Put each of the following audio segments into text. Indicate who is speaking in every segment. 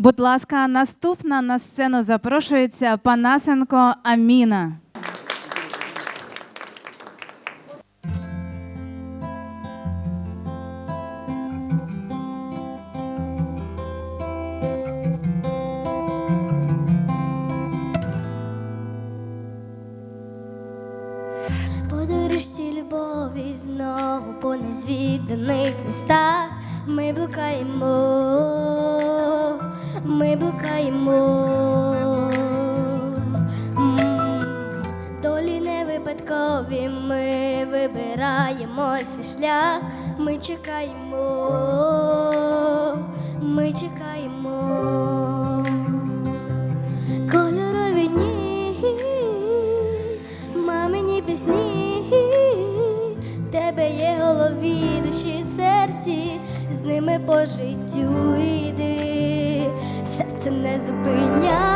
Speaker 1: Будь ласка, наступна на сцену запрошується Панасенко Аміна.
Speaker 2: Подорожці любові знову по незвіданих містах ми блукаємо, ми блукаємо. М, Долі не випадкові, ми вибираємо свій шлях, ми чекаємо, ми чекаємо. Кольорові дні, мамині пісні, тебе є голові, душі, серці, з ними по життю йди, не зупиняй,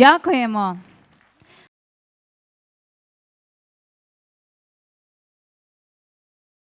Speaker 1: Дякуємо.